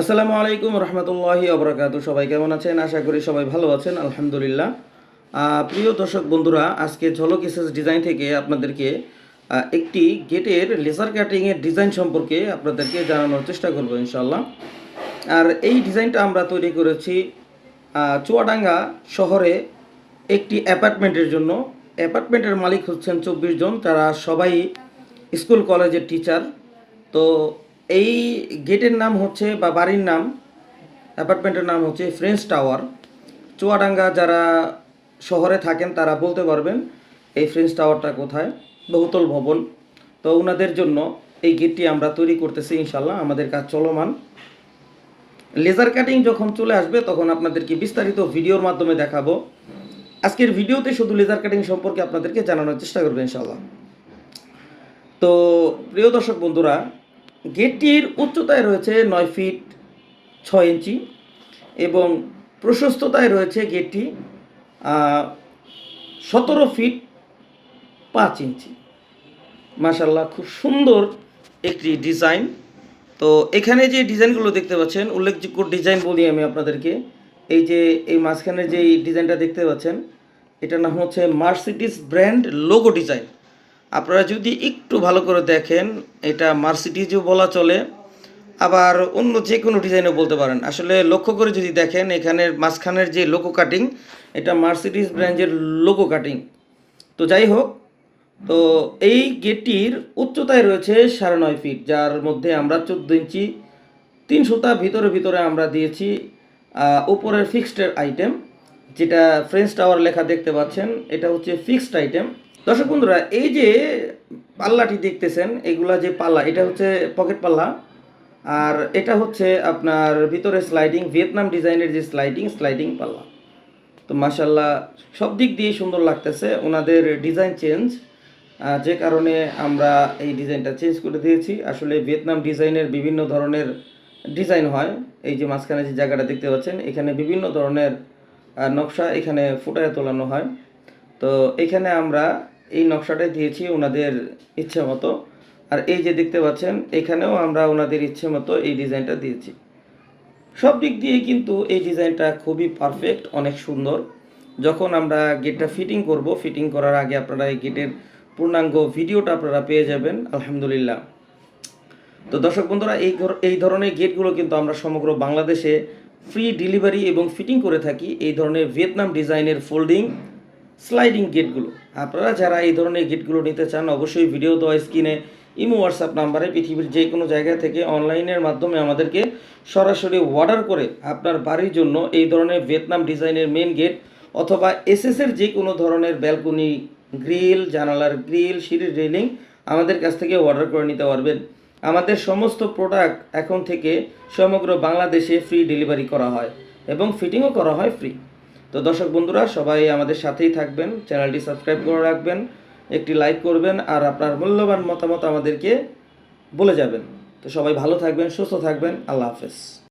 আসসালামু আলাইকুম রহমতুল্লাহি অবরাকাতু। সবাই কেমন আছেন? আশা করি সবাই ভালো আছেন, আলহামদুলিল্লাহ। প্রিয় দর্শক বন্ধুরা, আজকে ঝলক এসএস ডিজাইন থেকে আপনাদেরকে একটি গেটের লেজার কাটিংয়ের ডিজাইন সম্পর্কে আপনাদেরকে জানানোর চেষ্টা করব ইনশাল্লাহ আর এই ডিজাইনটা আমরা তৈরি করেছি চুয়াডাঙ্গা শহরে একটি অ্যাপার্টমেন্টের জন্য। অ্যাপার্টমেন্টের মালিক হচ্ছেন চব্বিশ জন, তারা সবাই স্কুল, কলেজের টিচার। তো এই গেটের নাম হচ্ছে বা বাড়ির নাম, অ্যাপার্টমেন্টের নাম হচ্ছে ফ্রেঞ্চ টাওয়ার। চুয়াডাঙ্গা যারা শহরে থাকেন তারা বলতে পারবেন এই ফ্রেঞ্চ টাওয়ারটা কোথায়? বহুতল ভবন। তো ওনাদের জন্য এই গেটটি আমরা তৈরি করতেছি ইনশাল্লাহ আমাদের কাজ চলমান। লেজার কাটিং যখন চলে আসবে তখন আপনাদেরকে বিস্তারিত ভিডিওর মাধ্যমে দেখাবো। আজকের ভিডিওতে শুধু লেজার কাটিং সম্পর্কে আপনাদেরকে জানানোর চেষ্টা করব ইনশাল্লাহ তো প্রিয় দর্শক বন্ধুরা গেটটির উচ্চতায় রয়েছে নয় ফিট ছয় ইঞ্চি এবং প্রশস্ততায় রয়েছে গেটটি সতেরো ফিট পাঁচ ইঞ্চি। মাশাল্লাহ খুব সুন্দর একটি ডিজাইন। তো এখানে যে ডিজাইনগুলো দেখতে পাচ্ছেন, উল্লেখযোগ্য ডিজাইন বলি আমি আপনাদেরকে। এই যে, এই মাঝখানে যে ডিজাইনটা দেখতে পাচ্ছেন, এটার নাম হচ্ছে মার্সিডিস ব্র্যান্ড লোগো ডিজাইন। আপনারা যদি একটু ভালো করে দেখেন, এটা মার্সিডিজও বলা চলে, আবার অন্য যে কোনো ডিজাইনও বলতে পারেন। আসলে লক্ষ্য করে যদি দেখেন, এখানের মাঝখানের যে লোগো কাটিং এটা মার্সিডিস ব্র্যান্ডের লোগো কাটিং তো যাই হোক, তো এই গেটটির উচ্চতায় রয়েছে সাড়ে নয় ফিট, যার মধ্যে আমরা চোদ্দ ইঞ্চি, তিন সুতা ভিতরে ভিতরে আমরা দিয়েছি উপরের ফিক্সড আইটেম যেটা ফ্রেঞ্চ টাওয়ার লেখা দেখতে পাচ্ছেন, এটা হচ্ছে ফিক্সড আইটেম দর্শক বন্ধুরা, এই যে পাল্লাটি দেখতেছেন, এগুলা যে পাল্লা, এটা হচ্ছে পকেট পাল্লা। আর এটা হচ্ছে আপনার ভিতরে স্লাইডিং ভিয়েতনাম ডিজাইনের যে স্লাইডিং স্লাইডিং পাল্লা। তো মাসাল্লাহ সব দিক দিয়ে সুন্দর লাগতেছে, ওনাদের ডিজাইন চেঞ্জ। যে কারণে আমরা এই ডিজাইনটা চেঞ্জ করে দিয়েছি। আসলে ভিয়েতনাম ডিজাইনের বিভিন্ন ধরনের ডিজাইন হয়। এই যে মাঝখানে যে জায়গাটা দেখতে পাচ্ছেন, এখানে বিভিন্ন ধরনের নকশা এখানে ফুটায় তোলানো হয়। তো এখানে আমরা এই নকশাটাই দিয়েছি ওনাদের ইচ্ছে মতো। আর এই যে দেখতে পাচ্ছেন, এখানেও আমরা ওনাদের ইচ্ছে মতো এই ডিজাইনটা দিয়েছি। সব দিক দিয়ে কিন্তু এই ডিজাইনটা খুবই পারফেক্ট অনেক সুন্দর। যখন আমরা গেটটা ফিটিং করব ফিটিং করার আগে আপনারা এই গেটের পূর্ণাঙ্গ ভিডিওটা আপনারা পেয়ে যাবেন, আলহামদুলিল্লাহ। তো দর্শক বন্ধুরা, এই এই ধরনের গেটগুলো কিন্তু আমরা সমগ্র বাংলাদেশে ফ্রি ডেলিভারি এবং ফিটিং করে থাকি। এই ধরনের ভিয়েতনাম ডিজাইনের ফোল্ডিং স্লাইডিং গেটগুলো আপনারা যারা এই ধরনের গেটগুলো নিতে চান, অবশ্যই ভিডিও দেওয়া স্ক্রিনে ইমো হোয়াটসঅ্যাপ নাম্বারে পৃথিবীর যে কোনো জায়গা থেকে অনলাইনের মাধ্যমে আমাদেরকে সরাসরি অর্ডার করে আপনার বাড়ির জন্য এই ধরনের ভিয়েতনাম ডিজাইনের মেন গেট অথবা এসএসের যে কোনো ধরনের ব্যালকনি গ্রিল জানালার গ্রিল সিঁড়ির রেলিং আমাদের কাছ থেকে অর্ডার করে নিতে পারবেন। আমাদের সমস্ত প্রোডাক্ট এখন থেকে সমগ্র বাংলাদেশে ফ্রি ডেলিভারি করা হয় এবং ফিটিংও করা হয় ফ্রি তো দর্শক বন্ধুরা, সবাই আমাদের সাথেই থাকবেন, চ্যানেলটি সাবস্ক্রাইব করে রাখবেন, একটি লাইক করবেন, আর আপনার মূল্যবান মতামত আমাদেরকে বলে যাবেন। তো সবাই ভালো থাকবেন, সুস্থ থাকবেন, আল্লাহ হাফেজ।